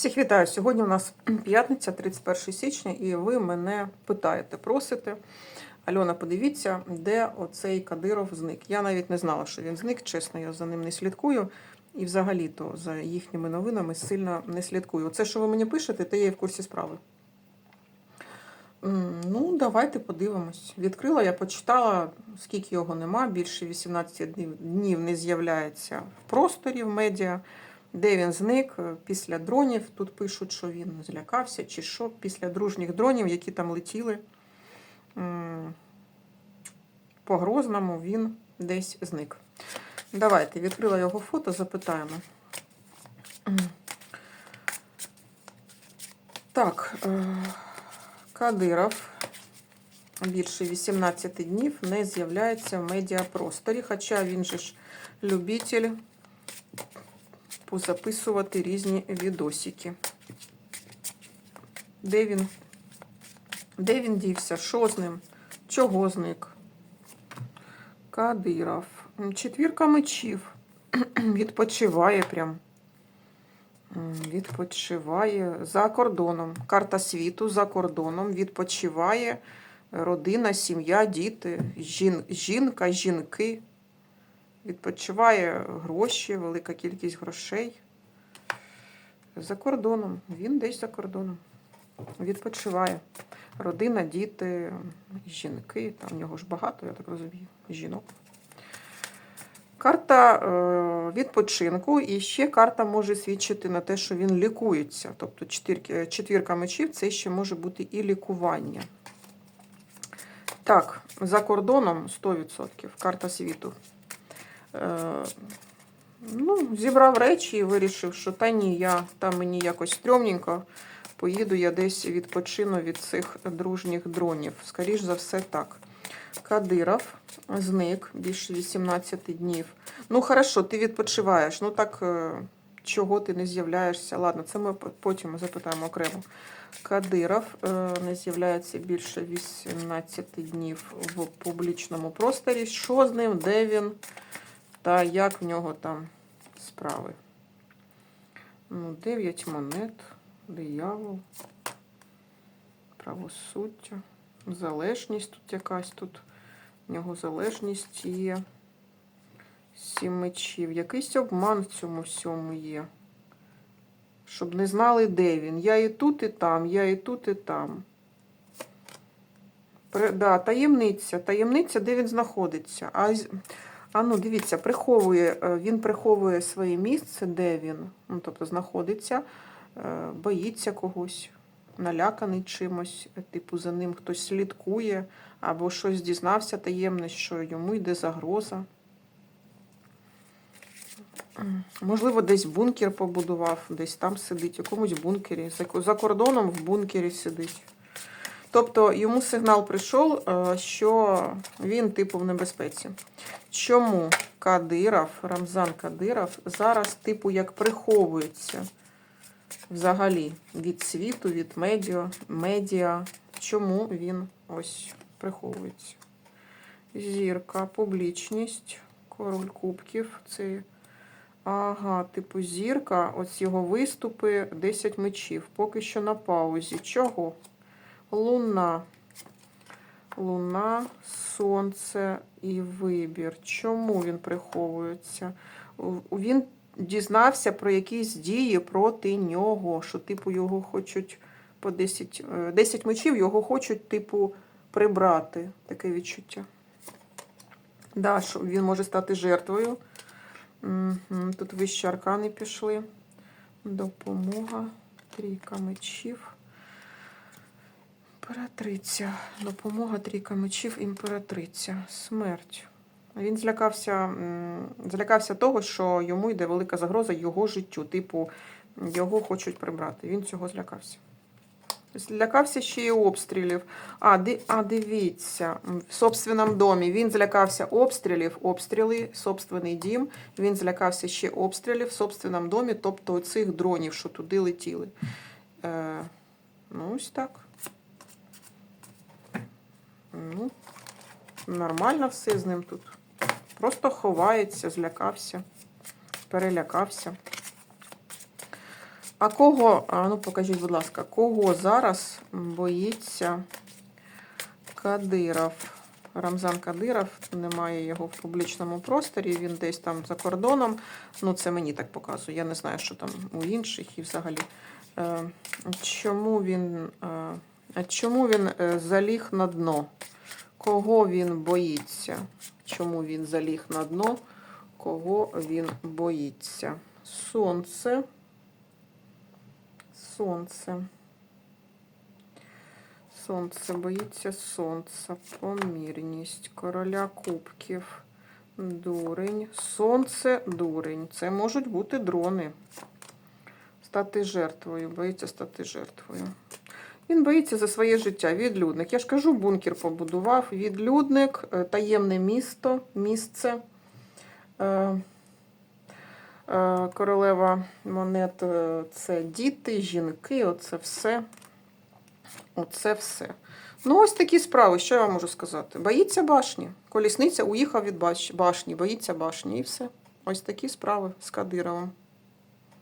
Всіх вітаю! Сьогодні у нас п'ятниця, 31 січня, і ви мене питаєте, просите. Альона, подивіться, де оцей Кадиров зник. Я навіть не знала, що він зник, чесно, я за ним не слідкую. І взагалі-то за їхніми новинами сильно не слідкую. Оце, що ви мені пишете, те я і в курсі справи. Ну, давайте подивимось. Відкрила, я почитала, скільки його нема, більше 18 днів- днів не з'являється в просторі, в медіа. Де він зник е, після дронів. Тут пишуть, що він злякався, чи що, після дружніх дронів, які там летіли по Грозному, він десь зник. Давайте, відкрила його фото, запитаємо. Так, е, Кадиров більше 18 днів не з'являється в медіапросторі, хоча він же ж любитель позаписувати різні відосики. Де він? Де він дівся? Що з ним? Чого зник? Кадиров. Четвірка мечів. Відпочиває прям. Відпочиває за кордоном. Карта світу за кордоном. Відпочиває родина, сім'я, діти, жін, жінка, жінки. Відпочиває гроші, велика кількість грошей. За кордоном. Він десь за кордоном. Відпочиває. Родина, діти, жінки. Там в нього ж багато, я так розумію, жінок. Карта е, відпочинку, і ще карта може свідчити на те, що він лікується. Тобто четвірки, четвірка мечів це ще може бути і лікування. Так, за кордоном 100%. Карта світу. Е, ну, зібрав речі і вирішив, що та ні, я там мені якось стрьомненько. Поїду я десь відпочину від цих дружніх дронів. Скоріш за все, так. Кадиров зник більше 18 днів. Ну, хорошо, ти відпочиваєш. Ну так е, чого ти не з'являєшся? Ладно, це ми потім запитаємо окремо. Кадиров е, не з'являється більше 18 днів в публічному просторі. Що з ним, де він та як в нього там справи? Ну, 9 монет, диявол, правосуддя, залежність тут якась тут. В нього залежність є. Сім мечів. Якийсь обман в цьому всьому є. Щоб не знали, де він. Я і тут, і там, я і тут, і там. При, да, таємниця. Таємниця, де він знаходиться. А, а ну, дивіться, приховує, е, він приховує своє місце, де він, ну, тобто знаходиться, е, боїться когось, наляканий чимось, типу за ним хтось слідкує, або щось дізнався таємне, що йому йде загроза. Можливо, десь бункер побудував, десь там сидить, в якомусь бункері. За кордоном в бункері сидить. Тобто йому сигнал прийшов, е, що він типу в небезпеці. Чому Кадиров, Рамзан Кадиров, зараз, типу, як приховується взагалі від світу, від медіа, медіа. Чому він ось приховується? Зірка, публічність, король кубків. Це Ага, типу зірка, ось його виступи 10 мечів. Поки що на паузі. Чого? Луна. Луна, сонце і вибір. Чому він приховується? Він дізнався про якісь дії проти нього, що, типу, його хочуть по 10, е, 10 мечів, його хочуть, типу, прибрати. Таке відчуття. Да, що він може стати жертвою. Тут вищі аркани пішли. Допомога. Трійка мечів. Імператриця. Допомога, трійка мечів, імператриця. Смерть. Він злякався, злякався того, що йому йде велика загроза його життю. Типу, його хочуть прибрати. Він цього злякався. Злякався ще й обстрілів. А, ди, а дивіться, в собственному домі він злякався обстрілів, обстріли, собственний дім. Він злякався ще обстрілів в собственному домі, тобто цих дронів, що туди летіли. Е, ну, ось так. Ну, нормально все з ним тут. Просто ховається, злякався, перелякався. А кого, ну покажіть, будь ласка, кого зараз боїться Кадиров? Рамзан Кадиров, немає його в публічному просторі, він десь там за кордоном. Ну, це мені так показує. Я не знаю, що там у інших і взагалі. Е, чому він, е, чому він е, заліг на дно? Кого він боїться? Чому він заліг на дно? Кого він боїться? Сонце. Сонце. Сонце боїться сонця, помірність, короля кубків, дурень, сонце, дурень. Це можуть бути дрони. Стати жертвою, боїться стати жертвою. Він боїться за своє життя. Відлюдник. Я ж кажу, бункер побудував. Відлюдник, е, таємне місто, місце. Е, е, Королева монет це діти, жінки, оце все. Оце все. Ну, ось такі справи, що я вам можу сказати? Боїться башні. Колісниця уїхав від башні, боїться башні і все. Ось такі справи з Кадировим.